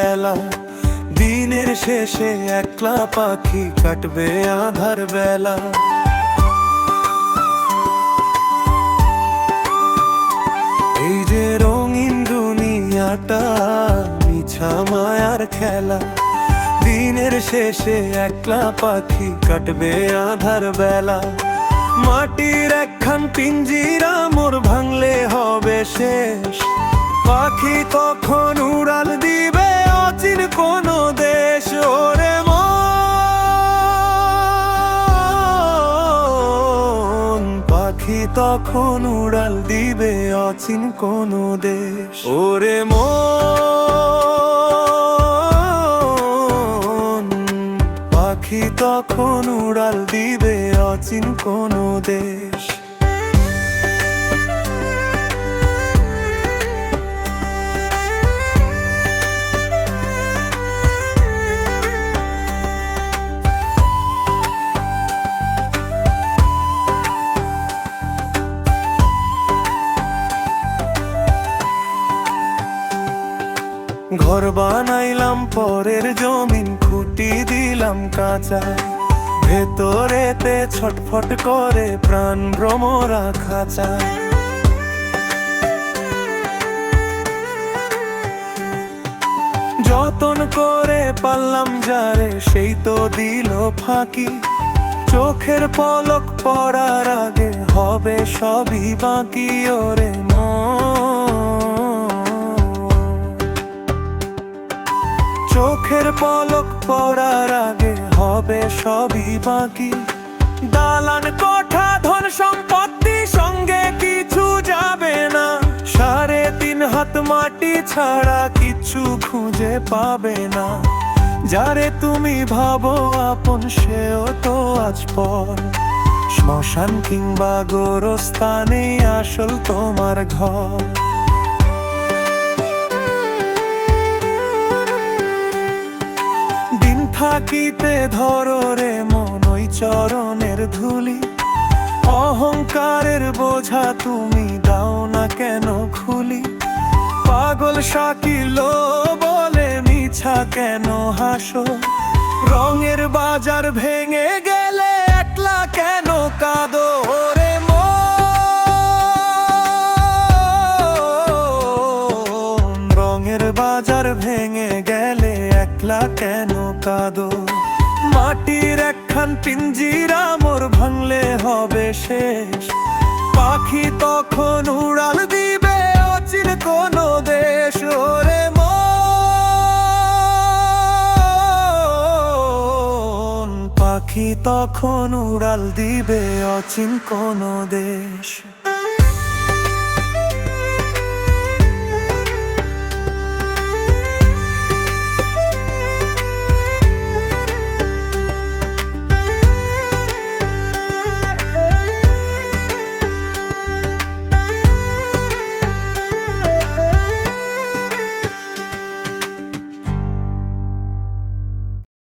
খেলা দিনের শেষে একলা পাখি কাটবে আধার বেলা। এই যে রঙিন দুনিয়াটা, মিছা মায়ার খেলা। দিনের শেষে একলা পাখি কাটবে আধার বেলা। মাটির একখান পিঞ্জিরা মোর ভাঙলে হবে শেষ। পাখি তখন উড়াল দিবে পাখি তখন উড়াল দিবে অচিন কোন দেশ। ওরে মন, পাখি তখন উড়াল দিবে অচিন কোন দেশ। ঘর বানাইলাম, পরের জমিন খুঁটি দিলাম কাঁচা। ভেতরেতে ছটফট করে প্রাণ ভ্রমরা খাঁচা। যতন করে পারলাম যারে, সেই তো দিল ফাঁকি। চোখের পলক পড়ার আগে হবে সবই বাকি, ওরে মন চোখের পলক পড়ার আগে হবে সবই বাকি। দালান, কোঠা, ধন সম্পত্তি সঙ্গে কিছু যাবে না। সাড়ে তিন হাত মাটি ছাড়া কিছু খুঁজে পাবে না। যারে তুমি ভাবো আপন, সেও তো আজ পর। শ্মশান কিংবা গোরস্থানে আসল তোমার ঘর। থাকিতে ধরো রে মন, ওই চরণের ধুলি। অহংকারের বোঝা তুমি দাও না কেন খুলি? পাগল শাকিল বলে মিছা কেন হাসো? রঙের বাজার ভেঙে গেলে একলা কেন কাঁদো রে রঙের বাজার ভেঙে গেলে একলা কেন কাঁদো মাটির একখান পিঞ্জিরা মোর ভাঙলে হবে শেষ। পাখি তখন উড়াল দিবে অচিন কোন দেশ। ওরে মন, পাখি তখন উড়াল দিবে অচিন কোন দেশ।